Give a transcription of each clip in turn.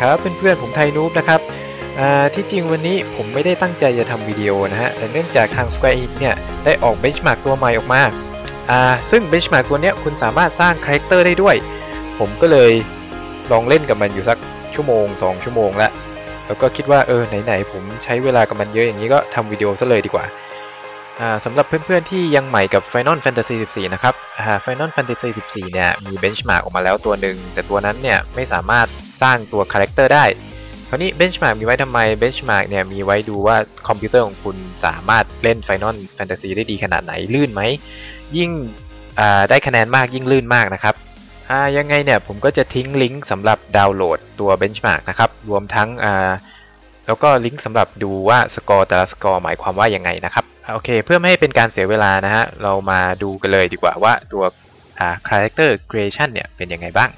ครับเพื่อนๆผมไทยนูบนะครับที่จริงวันนี้ผมไม่ได้ตั้งใจจะทำวิดีโอนะฮะแต่เนื่องจากทาง Square Enix เนี่ยได้ออกเบนช์มาร์กตัวใหม่ออกมาซึ่งเบนช์มาร์กตัวนี้คุณสามารถสร้างคาแรคเตอร์ได้ด้วย ผมก็เลยลองเล่นกับมันอยู่สักชั่วโมง 2 ชั่วโมงแล้วแล้วก็คิดว่าเออไหนๆผมใช้เวลากับมันเยอะอย่างนี้ก็ทำวิดีโอซะเลยดีกว่าสำหรับเพื่อนๆที่ยังใหม่กับ Final Fantasy 14 นะครับ Final Fantasy 14 เนี่ยมีเบนช์มาร์กออกมาแล้วตัวหนึ่งแต่ตัวนั้นเนี่ยไม่สามารถ สร้างตัวคาแรคเตอร์ได้ คราวนี้เบนช์มาร์กมีไว้ทำไมเบนช์มาร์กเนี่ยมีไว้ดูว่าคอมพิวเตอร์ของคุณสามารถเล่น Final Fantasy ได้ดีขนาดไหนลื่นไหม ยิ่งได้คะแนนมากยิ่งลื่นมากนะครับยังไงเนี่ยผมก็จะทิ้งลิงก์สำหรับดาวน์โหลดตัวเบนช์มาร์กนะครับ รวมทั้งแล้วก็ลิงก์สำหรับดูว่าสกอร์แต่ละสกอร์หมายความว่ายังไงนะครับโอเค เพื่อไม่ให้เป็นการเสียเวลานะฮะเรามาดูกันเลยดีกว่าว่าตัวอ่า character creation เนี่ยเป็นยังไงบ้าง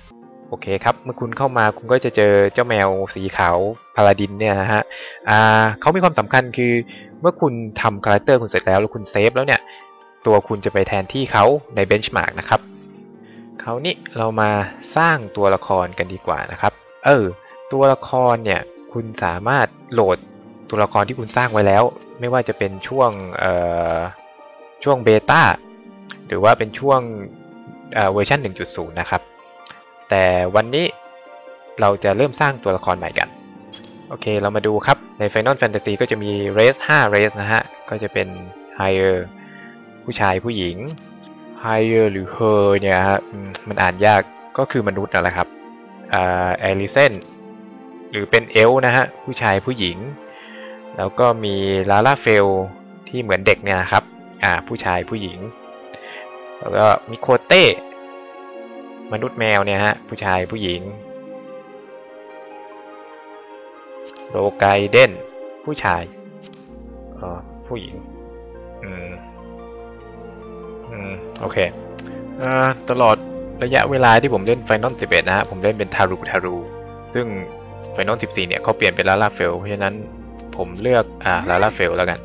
โอเคครับ เมื่อคุณเข้ามาคุณก็จะเจอเจ้าแมวสีขาวพาราดินเนี่ยนะฮะอ่าเขามีความสำคัญคือ เมื่อคุณทำคาแรคเตอร์คุณเสร็จแล้วแล้วคุณเซฟแล้วเนี่ย ตัวคุณจะไปแทนที่เขาในเบนช์มาร์กนะครับเขานี่เรามาสร้างตัวละครกันดีกว่านะครับ เออ ตัวละครเนี่ยคุณสามารถโหลดตัวละครที่คุณสร้างไว้แล้ว ไม่ว่าจะเป็นช่วงเอ่อช่วงเบต้าหรือว่าเป็นช่วงเวอร์ชัน1.0 นะครับ แต่วันนี้เราจะเริ่มสร้างตัวละครใหม่กัน โอเค เรามาดูครับ ใน Final Fantasy ก็จะมี race 5 race นะฮะ ก็จะเป็น higher ผู้ชายผู้หญิง higher หรือ her เนี่ยฮะมันอ่านยากก็คือมนุษย์นั่นแหละครับอ่าเอลิเซนหรือเป็นเอลนะฮะ ผู้ชายผู้หญิง แล้วก็มีลาลาเฟลที่เหมือนเด็กเนี่ยนะครับ อ่า ผู้ชายผู้หญิง แล้วก็มีโคเต้ มนุษย์แมวเนี่ยฮะ ผู้ชายผู้หญิง โรไกเดนผู้ชายอ๋อผู้หญิง อืม อืม โอเคอ่าตลอดระยะเวลาที่ผมเล่น Final 11นะฮะ ผมเล่นเป็นทารุทารุซึ่ง Final 14เนี่ยเขาเปลี่ยนเป็นลาลาเฟล เพราะฉะนั้นผมเลือก อ่า ลาลาเฟลแล้วกัน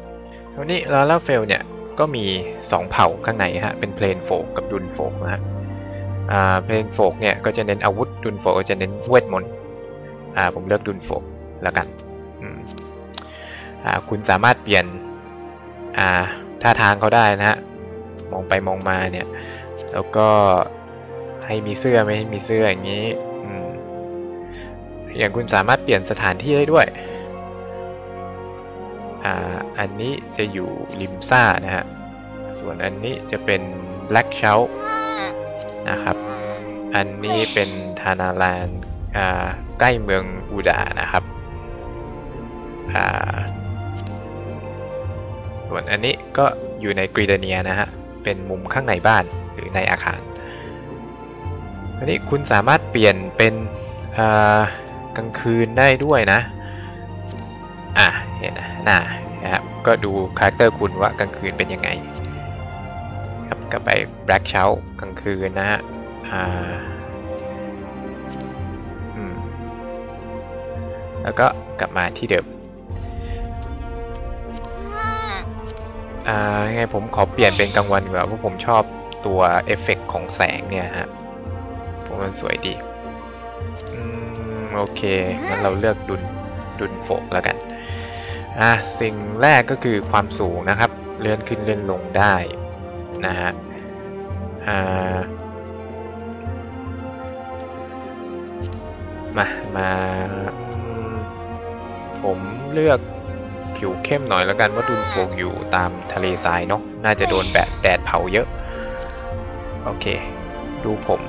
วันนี้ลาลาเฟลเนี่ยก็มี 2 เผ่าข้างในฮะ เป็นเพลนโฟกับดุนโฟกนะฮะ เพลนโฟกเนี่ยก็จะเน้นอาวุธดุนโฟกจะเน้นเวทมนต์ผมเลือกดุนโฟกแล้วกันคุณสามารถเปลี่ยนท่าทางเขาได้นะฮะมองไปมองมาเนี่ย แล้วก็ให้มีเสื้อไม่ให้มีเสื้ออย่างนี้อย่างคุณสามารถเปลี่ยนสถานที่ได้ด้วยอ่าอันนี้จะอยู่ริมซ่านะฮะส่วนอันนี้จะเป็น Black s h o u t นะครับ อันนี้เป็นธานาแลนด์ใกล้เมืองอูดานะครับส่วนอันนี้ก็อยู่ในกรีดเนียนะฮะ เป็นมุมข้างในบ้านหรือในอาคาร อันนี้คุณสามารถเปลี่ยนเป็นกลางคืนได้ด้วยนะ อะ เห็นนะนะครับก็ดูคาแรคเตอร์คุณว่ากลางคืนเป็นยังไง ก็ไปแบล็กเช้ากลางคืนนะฮะอ่าอืมแล้วก็กลับมาที่เดิมอ่าไงผมขอเปลี่ยนเป็นกลางวันดีกว่าเพราะผมชอบตัวเอฟเฟกของแสงเนี่ยฮะ ผมมันสวยดี อืม โอเค งั้นเราเลือกดุนดุนโฟกแล้วกัน อะ สิ่งแรกก็คือความสูงนะครับ เลื่อนขึ้นเลื่อนลงได้ นะฮะมา มา ผมเลือกผิวเข้มหน่อยแล้วกันว่าดุนโฟกอยู่ตามทะเลทรายเนาะน่าจะโดนแดดแดดเผาเยอะ โอเค ดูผม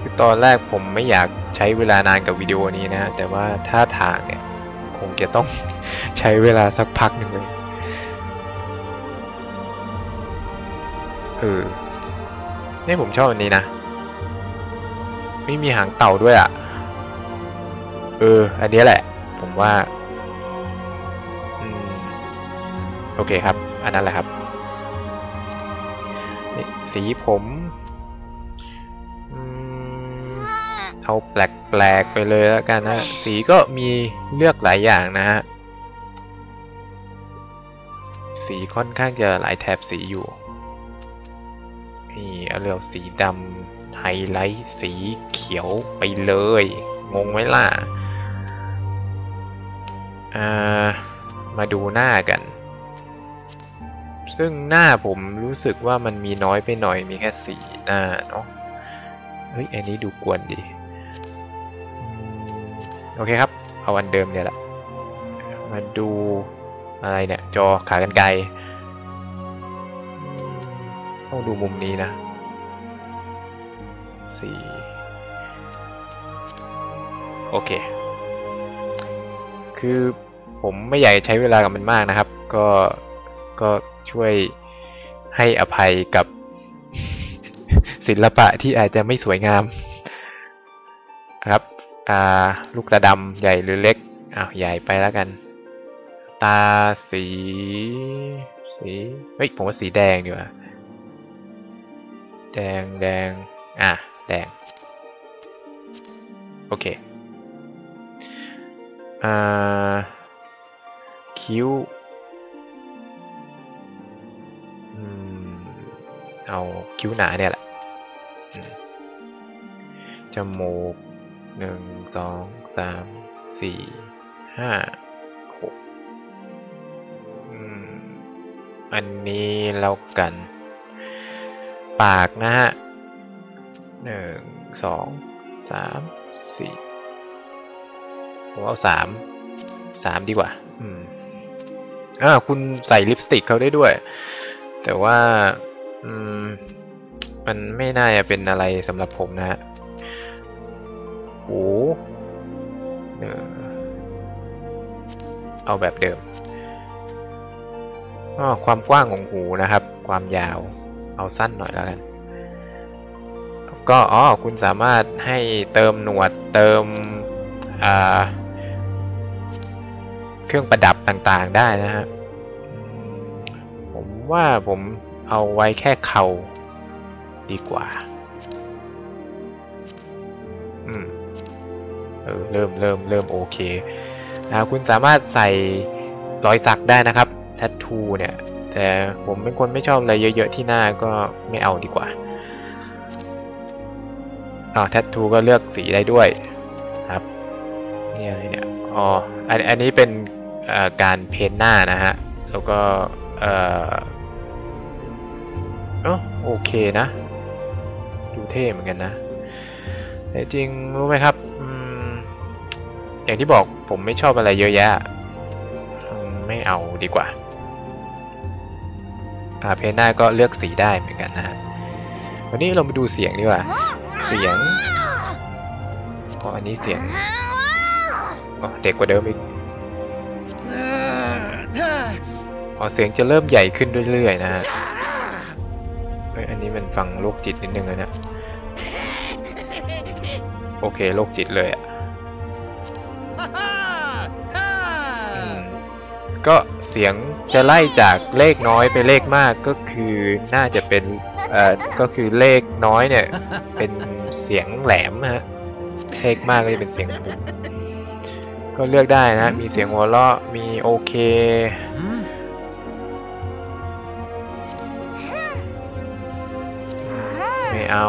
คือตอนแรกผมไม่อยากใช้เวลานานกับวิดีโอนี้นะ แต่ว่าถ้าทางเนี่ย คงจะต้องใช้เวลาสักพักหนึ่งเลย เออนี่ผมชอบอันนี้นะไม่มีหางเต่าด้วยอะ่ะ เออ อันนี้แหละ ผมว่าอืมโอเคครับ อันนั้นแหละครับสีผมเอาแปลกๆไปเลยแล้วกันนะสีก็มีเลือกหลายอย่างนะฮะสีค่อนข้างจะหลายแถบสีอยู่ นี่เอาเรียกสีดำไฮไลท์สีเขียวไปเลย งงไหมล่ะอ่ามาดูหน้ากัน ซึ่งหน้าผมรู้สึกว่ามันมีน้อยไปหน่อยมีแค่สีหน้าเนาะเฮ้ยอันนี้ดูกวนดีโอเคครับ เอาอันเดิมเนี่ยแหละมาดูอะไรเนี่ย จอขากรรไกร ต้องดูมุมนี้นะสี่โอเค คือผมไม่อยากใช้เวลากับมันมากนะครับ ก็ก็ช่วยให้อภัยกับศิลปะที่อาจจะไม่สวยงามครับอ่าลูกตาดำใหญ่หรือเล็กอ้าวใหญ่ไปแล้วกัน ตาสีสีเฮ้ยผมว่าสีแดงดีกว่า แดงแดงอะแดง โอเค อ่า คิ้ว อืม เอาคิ้วหนาเนี่ยแหละ จมูกหนึ่งสองสามสี่ห้าหกอืมอันนี้แล้วกัน ปากนะฮะหนึ่งสองสามสี่ผมเอาสามสามดีกว่า อืมอ่าคุณใส่ลิปสติกเขาได้ด้วย แต่ว่า อืม มันไม่น่าจะเป็นอะไรสำหรับผมนะฮะหูเออเอาแบบเดิมอ๋อความกว้างของหูนะครับ ความยาว เอาสั้นหน่อยแล้วกันก็อ๋อคุณสามารถให้เติมหนวดเติมเครื่องประดับต่างๆได้นะฮะผมว่าผมเอาไว้แค่เข่าดีกว่า อืม เออ เริ่มเริ่มเริ่มโอเคนะคุณสามารถใส่รอยสักได้นะครับ แทททูเนี่ย แต่ผมเป็นคนไม่ชอบอะไรเยอะๆที่หน้าก็ไม่เอาดีกว่าอ๋อแทททูก็เลือกสีได้ด้วยครับนี่อะไรเนี่ยอ๋ออันอันนี้เป็นการเพ้นหน้านะฮะ แล้วก็เอ่ออ๋อโอเคนะ ดูเท่เหมือนกันนะแต่จริงรู้ไหมครับอย่างที่บอกผมไม่ชอบอะไรเยอะแยะ ไม่เอาดีกว่า เพนหน้าก็เลือกสีได้เหมือนกันนะฮะวันนี้เรามาดูเสียงดีกว่า เสียงอ๋ออันนี้เสียงอ๋อเด็กกว่าเดิมอีกอ๋อเสียงจะเริ่มใหญ่ขึ้นเรื่อยๆนะฮะเฮ้ยอันนี้มันฟังโรคจิตนิดนึงนะเนี่ยโอเคโรคจิตเลยอะก็ สียงจะไล่จากเลขน้อยไปเลขมากก็คือน่าจะเป็นเอ่อก็คือเลขน้อยเนี่ย เป็นเสียงแหลมนะฮะเลขมากก็จะเป็นเสียงทุ้มก็เลือกได้นะ มีเสียงหัวเราะมีโอเคไม่เอา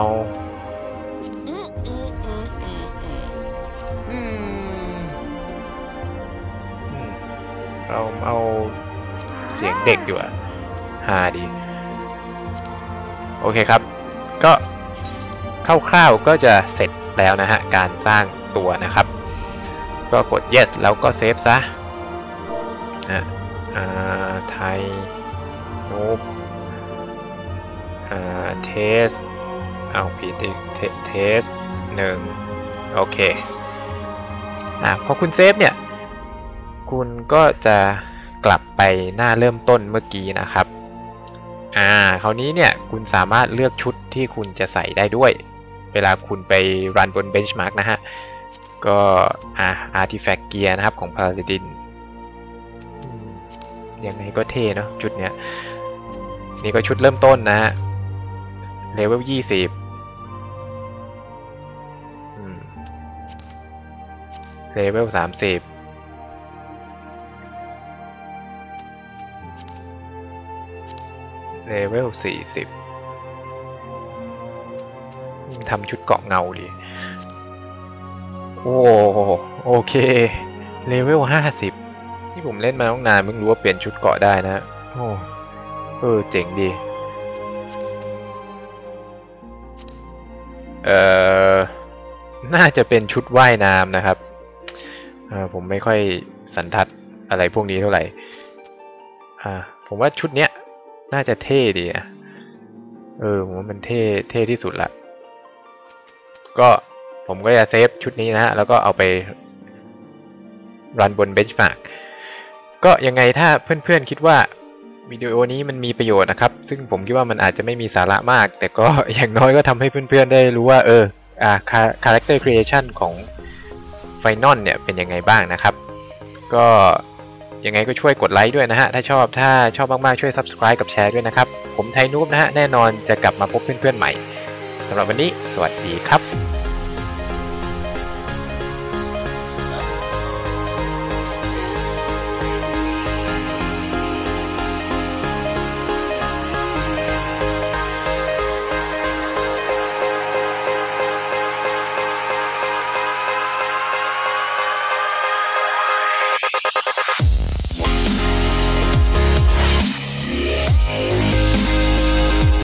เสียงเด็กดีกว่าฮาดี โอเคครับ ก็คร่าวๆก็จะเสร็จแล้วนะฮะ การสร้างตัวนะครับ ก็กด yes แล้วก็เซฟซะนะอ่าไทยนูบอ่าเทสเอาผิดอีกเทสหนึ่งโอเคอ่าพอคุณเซฟเนี่ย คุณก็จะ กลับไปหน้าเริ่มต้นเมื่อกี้นะครับ อ่า คราวนี้เนี่ยคุณสามารถเลือกชุดที่คุณจะใส่ได้ด้วย เวลาคุณไปรันบน Benchmark นะฮะ ก็อ่า Artifact Gear นะครับของ Paladin อืมยังไงก็เท่เนาะชุดเนี้ย นี่ก็ชุดเริ่มต้นนะฮะเลเวลยี่สิบเลเวลสามสิบ เลเวลสี่สิบทำชุดเกาะเงาดิโอ้โอเค เลเวลห้าสิบที่ผมเล่นมาตั้งนานเพิ่งรู้ว่าเปลี่ยนชุดเกาะได้นะ โอ้เออเจ๋งดี เอ่อ น่าจะเป็นชุดว่ายน้ำนะครับ ผมไม่ค่อยสันทัดอะไรพวกนี้เท่าไหร่ อ่า ผมว่าชุดเนี้ย น่าจะเท่ดีอะเออผมว่ามันเท่เท่ที่สุดละ ก็ผมก็จะเซฟชุดนี้นะฮะ แล้วก็เอาไปรันบนเบนช์มาร์กก็ยังไงถ้าเพื่อนๆคิดว่าวิดีโอนี้มันมีประโยชน์นะครับ ซึ่งผมคิดว่ามันอาจจะไม่มีสาระมาก แต่ก็อย่างน้อยก็ทำให้เพื่อนๆได้รู้ว่าเอออ่า character creation ของ Final เนี่ยเป็นยังไงบ้างนะครับ ก็ ยังไงก็ช่วยกดไลค์ด้วยนะฮะ ถ้าชอบถ้าชอบมากๆช่วย subscribe กับแชร์ด้วยนะครับ ผมไทยนูบนะฮะ แน่นอนจะกลับมาพบเพื่อนๆใหม่สำหรับวันนี้ สวัสดีครับ